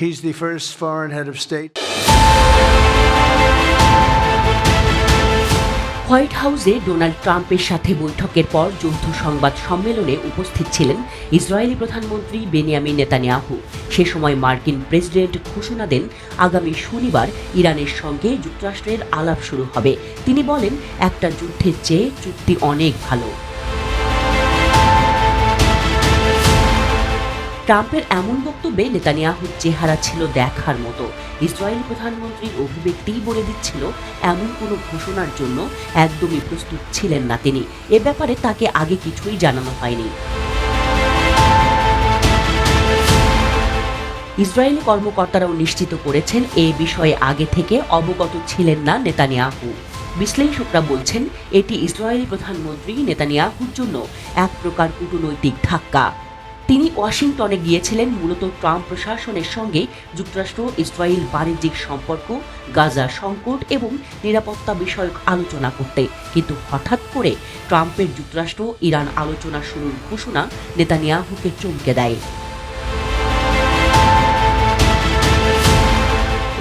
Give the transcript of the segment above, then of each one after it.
He's the first foreign head of state. White হাউসে Donald ট্রাম্পের সাথে বৈঠকের পর যৌথ সংবাদ সম্মেলনে উপস্থিত ছিলেন ইসরায়েলি প্রধানমন্ত্রী বেনিয়ামিন নেতানিয়াহু। সে সময় মার্কিন প্রেসিডেন্ট ঘোষণা দেন, আগামী শনিবার ইরানের সঙ্গে যুক্তরাষ্ট্রের আলাপ শুরু হবে। তিনি বলেন, একটা যুদ্ধের চেয়ে চুক্তি অনেক ভালো। ট্রাম্পের এমন বক্তব্যে নেতানিয়াহুর চেহারা ছিল দেখার মতো। ইসরায়েল প্রধানমন্ত্রীর অভিব্যক্তিই বলে দিচ্ছিল, এমন কোনো ঘোষণার জন্য একদমই প্রস্তুত ছিলেন না তিনি। এ ব্যাপারে তাকে আগে কিছুই জানানো হয়নি। ইসরায়েলি কর্মকর্তারাও নিশ্চিত করেছেন, এ বিষয়ে আগে থেকে অবগত ছিলেন না নেতানিয়াহু। বিশ্লেষকরা বলছেন, এটি ইসরায়েলি প্রধানমন্ত্রী নেতানিয়াহুর জন্য এক প্রকার কূটনৈতিক ধাক্কা। তিনি ওয়াশিংটনে গিয়েছিলেন মূলত ট্রাম্প প্রশাসনের সঙ্গে যুক্তরাষ্ট্র, ইসরায়েল বাণিজ্যিক সম্পর্ক, গাজা সংকট এবং নিরাপত্তা বিষয়ক আলোচনা করতে। কিন্তু হঠাৎ করে ট্রাম্পের যুক্তরাষ্ট্র, ইরান আলোচনা শুরুর ঘোষণা নেতানিয়াহুকে চমকে দেয়।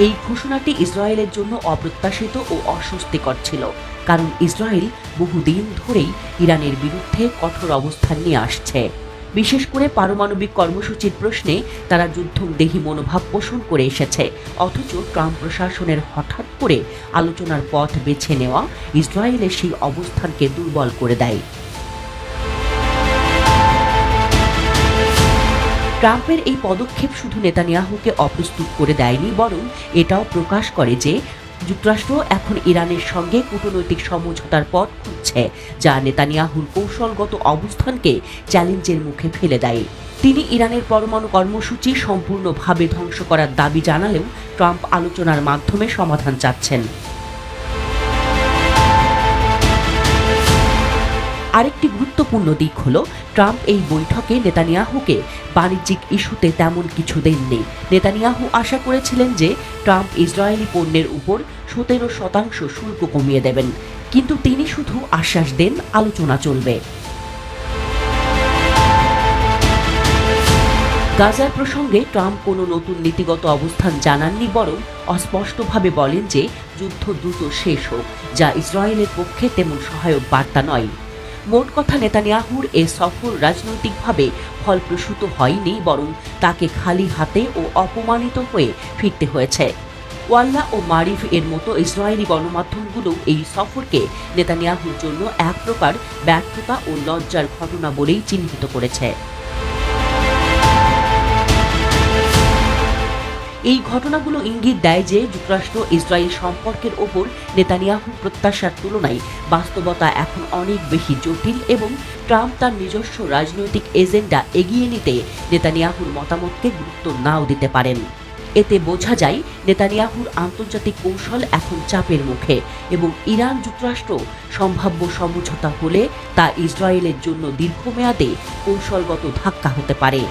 এই ঘোষণাটি ইসরায়েলের জন্য অপ্রত্যাশিত ও অস্বস্তিকর ছিল, কারণ ইসরায়েল বহুদিন ধরেই ইরানের বিরুদ্ধে কঠোর অবস্থান নিয়ে আসছে। বিশেষ করে পারমাণবিক কর্মসূচির প্রশ্নে তারা যুদ্ধদেহী মনোভাব পোষণ করে এসেছে। অথচ ট্রাম্প প্রশাসনের হঠাৎ করে আলোচনার পথ বেছে নেওয়া ইসরায়েলের সেই অবস্থানকে দুর্বল করে দেয়। ট্রাম্পের এই পদক্ষেপ শুধু নেতানিয়াহুকে অপ্রস্তুত করে দেয়নি, বরং এটাও প্রকাশ করে যে যুক্তরাষ্ট্র এখন ইরানের সঙ্গে কূটনৈতিক সমঝোতার পথ খুঁজছে যা নেতানিয়াহুর কৌশলগত অবস্থানকে চ্যালেঞ্জের মুখে ফেলে দেয়। তিনি ইরানের পরমাণু কর্মসূচি সম্পূর্ণভাবে ধ্বংস করার দাবি জানালেও ট্রাম্প আলোচনার মাধ্যমে সমাধান চাচ্ছেন। আরেকটি গুরুত্বপূর্ণ দিক হলো, ট্রাম্প এই বৈঠকে নেতানিয়াহুকে বাণিজ্যিক ইস্যুতে তেমন কিছু দেননি। নেতানিয়াহু আশা করেছিলেন যে, ট্রাম্প ইসরায়েলি পণ্যের উপর সতেরো শতাংশ শুল্ক কমিয়ে দেবেন। কিন্তু তিনি শুধু আশ্বাস দেন, আলোচনা চলবে। গাজার প্রসঙ্গে ট্রাম্প কোনো নতুন নীতিগত অবস্থান জানাননি, বরং অস্পষ্টভাবে বলেন যে, যুদ্ধ দ্রুত শেষ হোক, যা ইসরায়েলের পক্ষে তেমন সহায়ক বার্তা নয়। মোট কথা নেতানিয়াহুর এ সফর রাজনৈতিকভাবে ফলপ্রসূত হয়নি, বরং তাকে খালি হাতে ও অপমানিত হয়ে ফিরতে হয়েছে। ওয়াল্লা ও মারিফ এর মতো ইসরায়েলি গণমাধ্যমগুলো এই সফরকে নেতানিয়াহুর জন্য এক প্রকার ব্যর্থতা ও লজ্জার ঘটনা বলেই চিহ্নিত করেছে। এই ঘটনাগুলো ইঙ্গিত দেয় যে যুক্তরাষ্ট্র ইসরায়েল সম্পর্কের ওপর নেতানিয়াহু প্রত্যাশার তুলনায় বাস্তবতা এখন অনেক বেশি জটিল এবং ট্রাম্প তার নিজস্ব রাজনৈতিক এজেন্ডা এগিয়ে নিতে নেতানিয়াহুর মতামতকে গুরুত্ব নাও দিতে পারেন। এতে বোঝা যায় নেতানিয়াহুর আন্তর্জাতিক কৌশল এখন চাপের মুখে এবং ইরান যুক্তরাষ্ট্র সম্ভাব্য সমঝোতা হলে তা ইসরায়েলের জন্য দীর্ঘমেয়াদে কৌশলগত ধাক্কা হতে পারে।